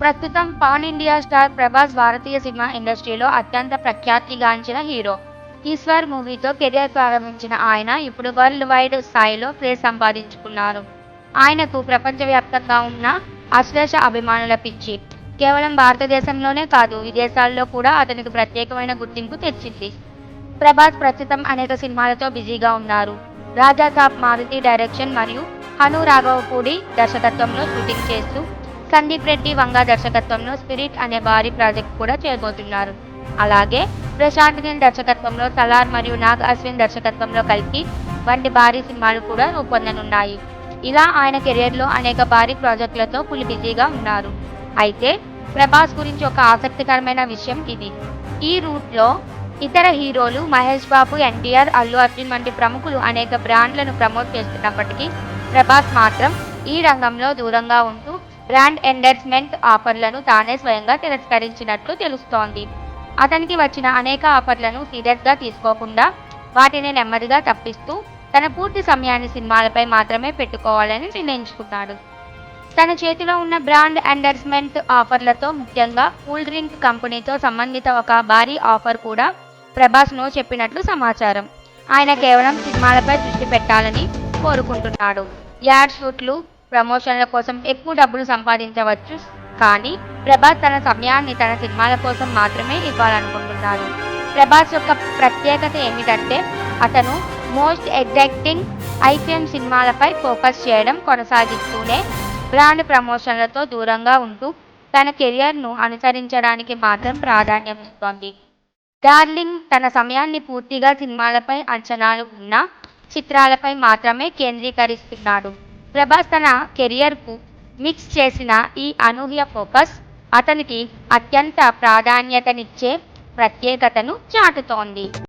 ప్రస్తుతం pan India star Prabhas భారతీయ cinema ఇండస్ట్రీలో అత్యంత ప్రఖ్యాతిగాంచిన హీరో. ఈశ్వర్ మూవీతో కెరియర్ ప్రారంభించిన ఆయన ఇప్పుడు వరల్డ్ వైడ్ స్థాయిలో క్రేజ్ సంపాదించుకున్నారు. ఆయనకు ప్రపంచవ్యాప్తంగా ఉన్న అశ్లేష అభిమానుల పిచ్చి. కేవలం భారతదేశంలోనే కాదు విదేశాల్లో కూడా అతనికి ప్రత్యేకమైన గుర్తింపు తెచ్చింది. ప్రభాస్ ప్రస్తుతం అనేక సినిమాలతో బిజీగా ఉన్నారు. రాజా సాబ్ మారుతి డైరెక్షన్ మరియు హను రాఘవపూడి దర్శకత్వంలో షూటింగ్ చేస్తూ సందీప్ రెడ్డి వంగ దర్శకత్వంలో స్పిరిట్ అనే భారీ ప్రాజెక్ట్ కూడా చేయబోతున్నారు. అలాగే ప్రశాంత్ గిల్ దర్శకత్వంలో సలార్ మరియు నాగ్ అశ్విన్ దర్శకత్వంలో కలిపి వంటి భారీ సినిమాలు కూడా రూపొందనున్నాయి. ఇలా ఆయన కెరియర్లో అనేక భారీ ప్రాజెక్టులతో ఫుల్ బిజీగా ఉన్నారు. అయితే ప్రభాస్ గురించి ఒక ఆసక్తికరమైన విషయం ఇది. ఈ రూట్లో ఇతర హీరోలు మహేష్ బాబు ఎన్టీఆర్ అల్లు అర్జున్ వంటి ప్రముఖులు అనేక బ్రాండ్లను ప్రమోట్ చేస్తున్నప్పటికీ ప్రభాస్ మాత్రం ఈ రంగంలో దూరంగా ఉంటూ బ్రాండ్ ఎండర్స్మెంట్ ఆఫర్లను తానే స్వయంగా తిరస్కరించినట్లు తెలుస్తోంది. అతనికి వచ్చిన అనేక ఆఫర్లను సీరియస్గా తీసుకోకుండా వాటిని నెమ్మదిగా తప్పిస్తూ తన పూర్తి సమయాన్ని సినిమాలపై మాత్రమే పెట్టుకోవాలని నిర్ణయించుకున్నాడు. తన చేతిలో ఉన్న బ్రాండ్ ఎండర్స్మెంట్ ఆఫర్లతో ముఖ్యంగా కూల్ డ్రింక్ కంపెనీతో సంబంధిత ఒక భారీ ఆఫర్ కూడా ప్రభాస్ను చెప్పినట్లు సమాచారం. ఆయన కేవలం సినిమాలపై దృష్టి పెట్టాలని కోరుకుంటున్నాడు. యాడ్ షూట్లు ప్రమోషన్ల కోసం ఎక్కువ డబ్బులు సంపాదించవచ్చు. కానీ ప్రభాస్ తన సమయాన్ని తన సినిమాల కోసం మాత్రమే ఇవ్వాలనుకుంటున్నాడు. ప్రభాస్ యొక్క ప్రత్యేకత ఏమిటంటే అతను మోస్ట్ ఎగ్జైటింగ్ ఐపీఎం సినిమాలపై ఫోకస్ చేయడం కొనసాగిస్తూనే బ్రాండ్ ప్రమోషన్లతో దూరంగా ఉంటూ తన కెరియర్ను అనుసరించడానికి మాత్రం ప్రాధాన్యం ఇస్తోంది. డార్లింగ్ తన సమయాన్ని పూర్తిగా సినిమాలపై అంచనాలు ఉన్న చిత్రాలపై మాత్రమే కేంద్రీకరిస్తున్నాడు. ప్రభాస్ తన కెరియర్కు మిక్స్ చేసిన ఈ అనూహ్య ఫోకస్ అతనికి అత్యంత ప్రాధాన్యతనిచ్చే ప్రత్యేకతను చాటుతోంది.